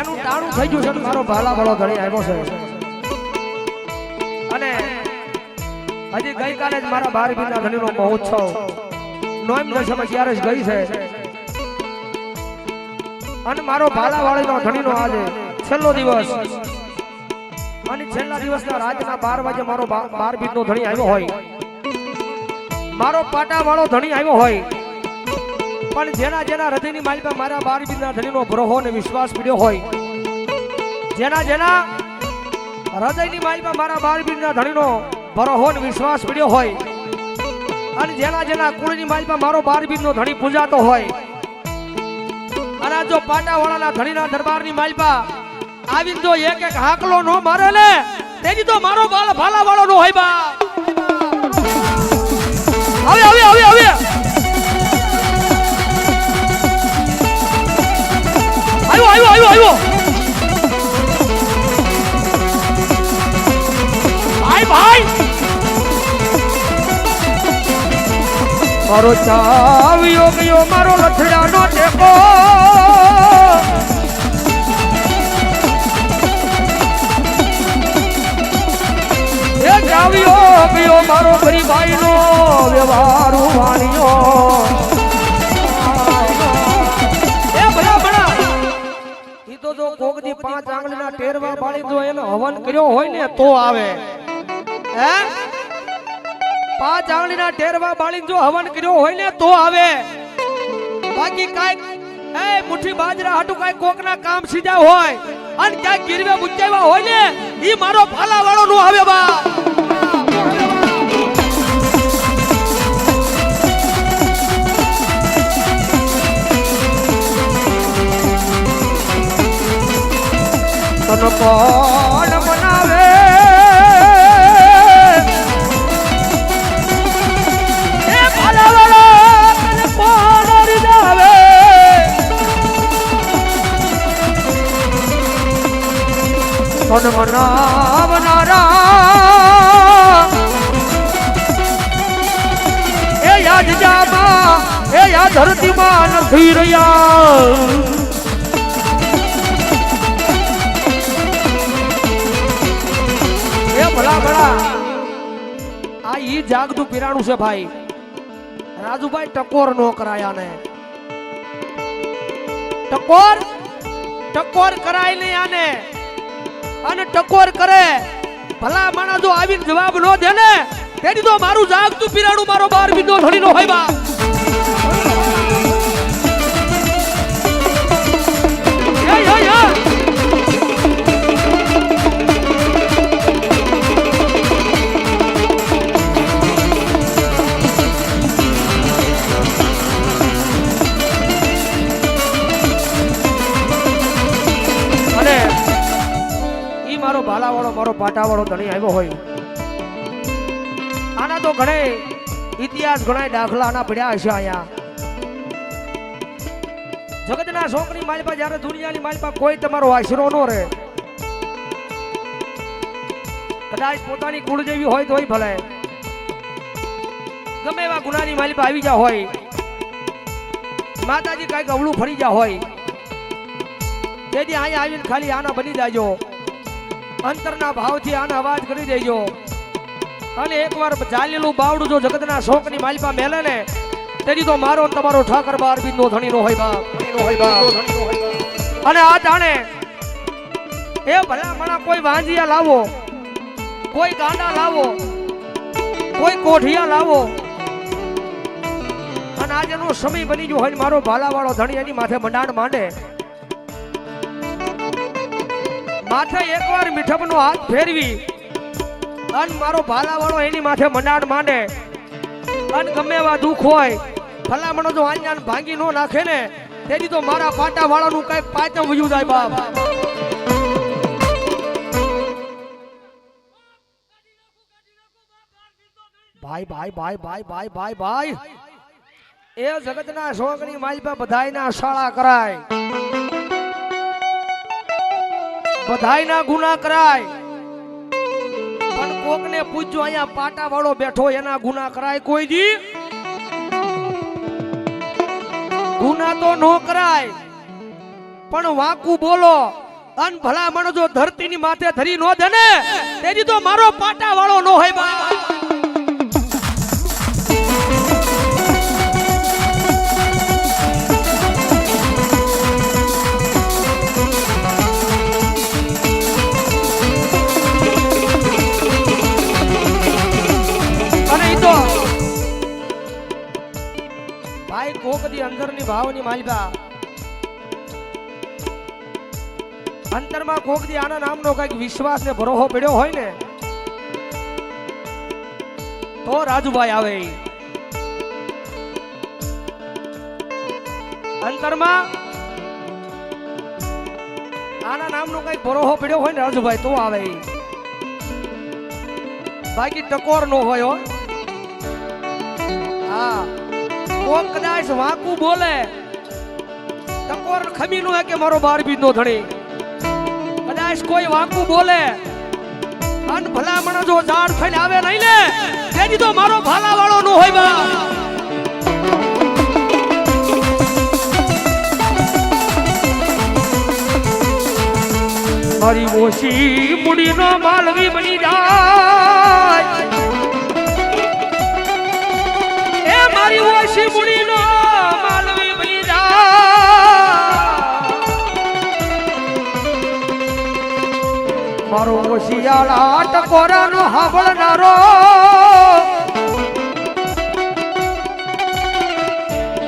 એનું ટાણું થઈ ગયું છે મારો ભાલા ભળો ઘડી આવ્યો છે. અને હજી ગઈકાલે જ મારા બાર બીના ધણીનો મહોત્સવ. નોમ દશમ જ ગઈ છે. અને મારો ભાલા વાળીનો ધણીનો આજે છેલ્લો દિવસ. અને છેલ્લા દિવસના રાતના બાર વાગે મારો બાર બીજનો ધણી આવ્યો હોય. મારો પાટા વાળો ધણી આવ્યો હોય. પણ જેના જેના હૃદયની માલિકા મારા બાર બીજના ધણીનો ગ્રહો ને વિશ્વાસ પીડ્યો હોય, જેના જેના હૃદયની માલિકા મારા બાર બીજના ધણીનો ભરોહો ને વિશ્વાસ પીડ્યો હોય, અને જેના જેના કુળની માલિકા મારો બાર બીજનો ધણી પૂજાતો હોય, અને જો પાટાવાળાના ધણીના દરબારની માલિકા આવીને જો એક એક હાકલો નો મારે લે, તેની તો મારો બાલ ભાલા વાળો નો હોય બા હવે હવે હવે હવે. આવ્યો આવ્યો આવ્યો આવ્યો. ભાઈ ભાઈ. મારો ચાવ્યો ગયો, મારો લથડાનો ટેકો. એ ચાવ્યો ગયો, મારો ગરીબાઈ નો વ્યવહાર વાણિયો. જો કોકદી પાંચ આંગળીના ટેરવા બાળી જો એનો હવન કર્યો હોય ને તો આવે. હે? પાંચ આંગળીના ટેરવા બાળી જો હવન કર્યો હોય ને તો આવે. બાકી કાઈ એ મુઠ્ઠી બાજરા હાટુ કાઈ કોકના કામ સીધા હોય અને ક્યાંક ગીરવે મુચાવ્યા હોય ને ઈ મારો ફાલા વાળો નું આવે બા. તન કોણ બનાવે તને મનાવનારા એ યાદ જામાં એ યાદ ધરતીમાં નથી રહ્યા. જાગતું પીરાણું છે ભાઈ. રાજુભાઈ ટકોર નો કરાયા ને ટકોર ટકોર કરાય નહીં આને. અને ટકોર કરે. ભલા માણસો આવીને જવાબ નો દે ને, તેની તો મારું જાગતું પીરાણું મારો બાર બિંદો ધણીનો હોય બા મારો ધણી આવ્યો હોય. આના તો ઘણે ઇતિહાસ ઘણા દાખલા પડ્યા હશે અહીંયા. જગતના શોકની માલપા જ્યારે દુનિયાની માલપા કોઈ તમારો આશરો ન રહે. કદાચ પોતાની કુળ જેવી હોય તોય ભલે. ગમે એવા ગુનાની માલિપા આવી જા હોય. માતાજી કાંઈક અવળું ફરી જા હોય. તેથી અહીંયા આવીને ખાલી આના બની જાજો. અંતરના ભાવથી આના અવાજ કરી દેજો. અને એકવાર ચાલેલું બાવડું જો જગતના શોકની માલિપા મેલે ને તેની તો મારો તમારો ઠાકર બાર બિંદુ ધણીનો હોય બાપ. અને આ જાણે, એ ભલા મણા કોઈ વાંજિયા લાવો, કોઈ ગાંડા લાવો, કોઈ કોઠિયા લાવો. અને આજે નો સમય બની ગયો હોય મારો ભાલાવાળો ધણી એની માથે મંડાણ માંડે. માથે એકવાર મીઠપનો હાથ ફેરવી અને મારો ભાલાવાળો એની માથે મંડાણ માંડે. અને ગમે એવા દુઃખ હોય, ભલામણો જો આંજાન ભાંગી નો નાખે ને, તેની તો મારા પાટા વાળાનું કઈ પાચમ વયું જાય બાપ. ભાઈ ભાઈ ભાઈ ભાઈ ભાઈ ભાઈ ભાઈ, એ જગતના શોકની માલિપા બધાયના શાળા કરાય. બધાયના ગુના કરાય. પણ કોકને પૂછજો, અહીંયા પાટા વાળો બેઠો એના ગુના કરાય કોઈ દી? ગુના તો નો કરાય. પણ વાંકું બોલો, અન ભલા માણસ ધરતીની માથે ધરી નો દે ને તેથી તો મારો પાટા વાળો નો હોય બા અંદરની ભાવની માલિકા અંતરમાં કોકદી આના નામનો કંઈક વિશ્વાસ ને ભરોહો પડ્યો હોય ને, તો રાજુભાઈ આવે. અંતરમાં આના નામનો કંઈક ભરોહો પડ્યો હોય ને રાજુભાઈ, તો આવે. બાકી ટકોર નો હોય હા કોક કદાચ વાંકું બોલે. ટકોર ખમી નું હે કે મારો બાર બીજ નો ધણી. કદાચ કોઈ વાંકું બોલે. અન ભલામણ જો ઝાડ થઈને આવે નહીં ને, તેની તો મારો ભાલા વાળો નો હોય બા. મારી ઓછી મૂડીનો માલવી બની જાય ઓછી મૂડીનો માલવી બની જાય મારો હાંભળનારો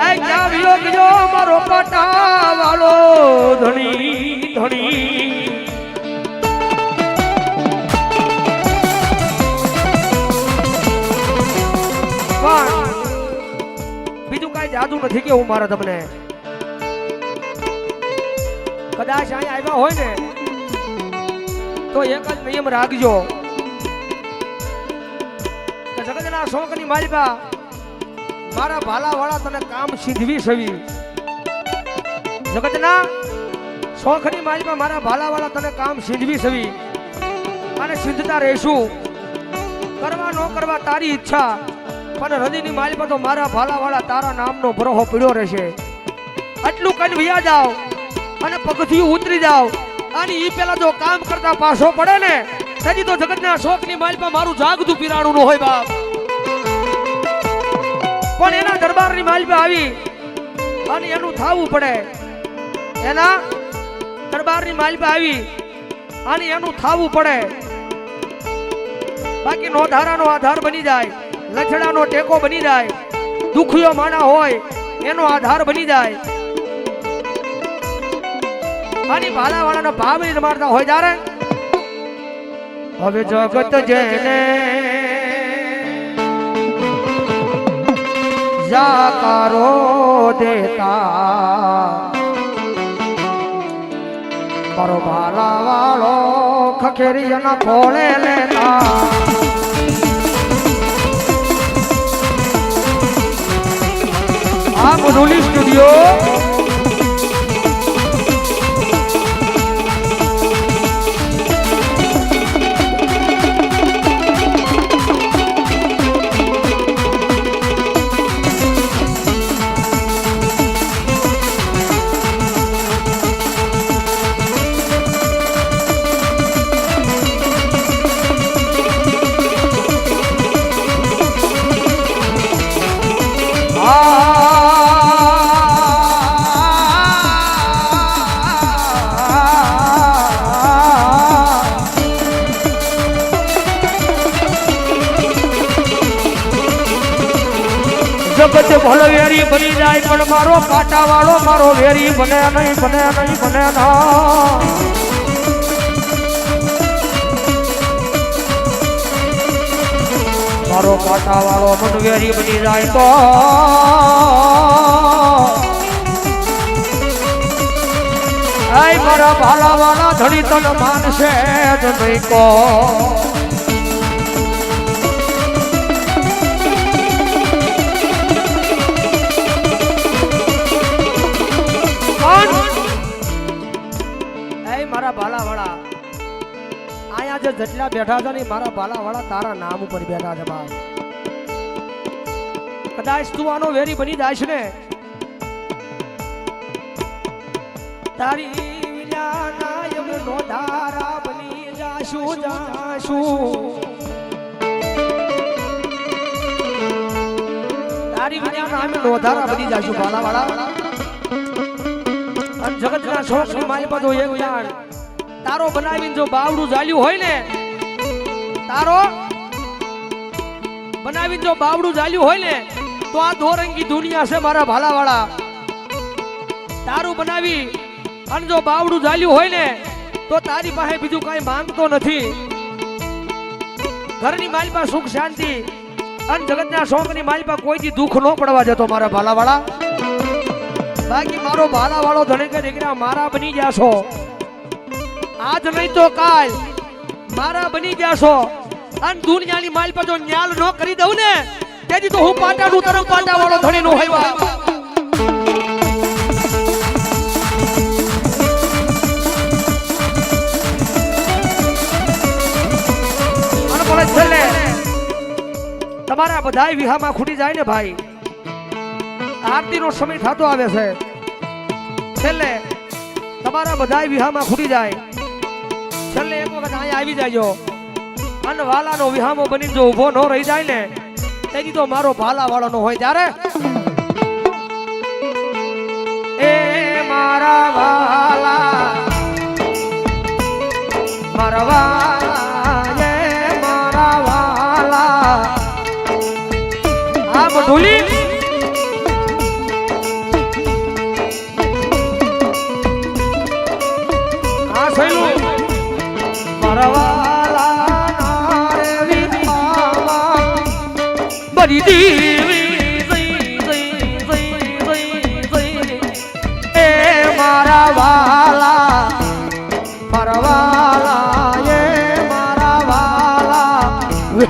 એ ક્યાં વિયો ગયો મારો વાળો ધણી ધણી. જાદુ નથી કેવું મારે તમને કદાચ અહીંયા આવ્યા હોય ને, તો એક જ નિયમ રાખજો. જગતના શોખની માલિકા મારા ભાલા વાળા તને કામ સીધવી સવી. જગતના શોખની માલિકા મારા ભાલા વાળા તને કામ સિંધવી સવી. અને સિદ્ધતા રહેશું. કરવા ન કરવા તારી ઈચ્છા પણ હૃદયની માલિકા તો મારા ભાલાવાળા તારા નામનો ભરોહો પીડ્યો રહેશે. આટલું કઈ વ્યા જાવ અને પગથિયું ઉતરી જાવ અને એ પેલા જો કામ કરતા પાછો પડે ને તેથી તો જગતના શોખની માલિકા મારું જાગતું પીરાણું નો હોય બાપ. પણ એના દરબારની માલિકા આવી અને એનું થાવું પડે. એના દરબારની માલિકા આવી અને એનું થાવું પડે. બાકી નો ધારાનો આધાર બની જાય. લછડાનો ટેકો બની જાય દુખિયો માણા હોય, એનો આધાર બની જાય. અને ભાલાવાળાના ભાવ જ મારતા હોય ત્યારે હવે જગત જેને જાકારો દેતા મારો ભાલા વાળો ખખેરિયાના ખોળે લેતા. આ મધુલી સ્ટુડિયો જગત ભલે વેરી બની જાય, પણ મારો કાંટા વાળો મારો વેરી બને નહીં બને નહીં, બને ના. મારો કાંટા વાળો મન વેરી બની જાય તો. મારા ભાલા વાળા ધણી તન માનશે જ નહીં કો અહીંયા જેટલા બેઠા છે ને મારા ભાલાવાળા તારા નામ ઉપર બેઠા છે ભાઈ. કદાચ તું આનો વેરી બની જાય ને. તારી વિના ધારા બની જાશું જાશું. તારી વિના નામે નોધારા બની જાશું વાલા અને જગતના શોખની મારી પાછો એક જાણ. તારો બનાવીને જો બાવડું જાલ્યું હોય ને, તારો બનાવીને જો બાવડું જાલ્યું હોય ને, તો આ દોરંગી દુનિયા છે મારા ભાલાવાળા. તારું બનાવી અને જો બાવડું જાલ્યું હોય ને, તો તારી પાસે બીજું કાંઈ માંગતો નથી. ઘરની માલમાં સુખ, શાંતિ અને જગતના શોખની માલિપા કોઈથી દુઃખ ન પડવા જતો મારા ભાલાવાળા. બાકી મારો ભાલાવાળો ધણે કે દીકરા, મારા બની છો આજ નહીં તો કાલ. મારા બની ગયા છો. અને દુનિયાની માલ પર જો ન્યાલ ન કરી દઉં ને, તેથી તો હું પાટાનું તરફ પાટા વાળો ધણી નો હોય તમારા બધાય વિહામાં ખૂટી જાય ને ભાઈ. આરતીનો સમય થતો આવે છે. છેલ્લે, તમારા બધાય વિહામાં ખૂટી જાય. છેલ્લે એક વખત અહીંયા આવી જાજો અને વાલાનો વિહામો બની જો ઊભો ન રહી જાય ને, તેથી તો મારો ભાલા વાળો હોય ત્યારે? એ મારા વાલા મારા વાલા મારા વાલા. આ મધુલી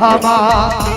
વિહામાં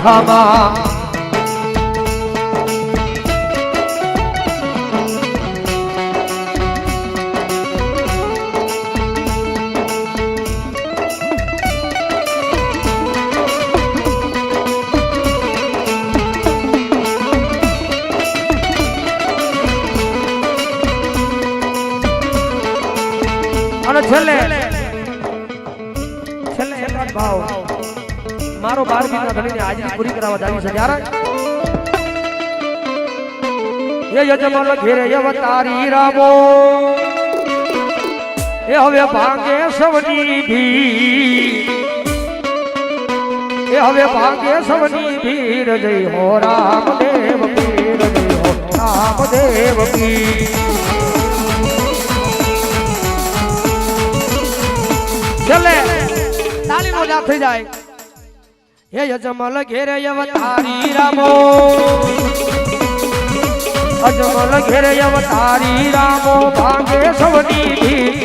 વિહામાં અને છેલ્લે છેલ્લે ભાવ. મારો બાર બીના ધણીને હાજરી પૂરી કરાવવા જાવી છે. જ્યારે એ યજમાન ઘેરે અવતારી રામો, એ હવે ભાંગે સવની ભી એ હવે ભાંગે સવની ભીર જય હો રામદેવ પીર જય હો રામદેવ પીર ચલે તાલીમો જા થઈ જાય. હે અજમલ ઘેરે અવતારી રામો. અજમલ ઘેરે અવતારી રામો. ભાંગે સવની ભીર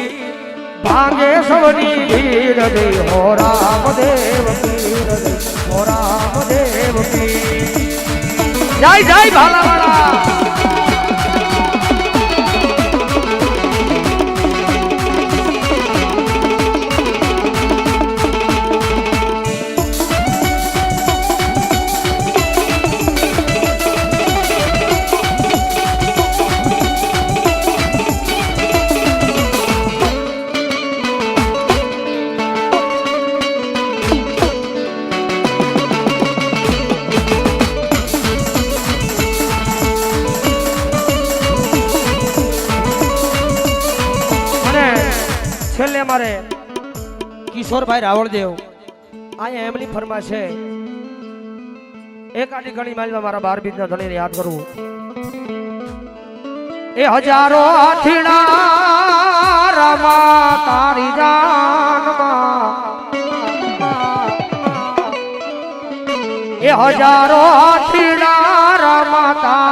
ભાંગે સવની ભીર દે હો રામદેવ પીર દે હો રામદેવ પીર. જય જય ભાલાવાળા કિશોરભાઈ રાવળદેવ. અહીંયા એમની ફરમા છે. એક આટી ઘણી માઇલમાં મારા બાર બીજના ધણીને યાદ કરવું એ હજારો આઠીણા રમા તારી જાનમાં એ હજારો આઠીણા રમા તારી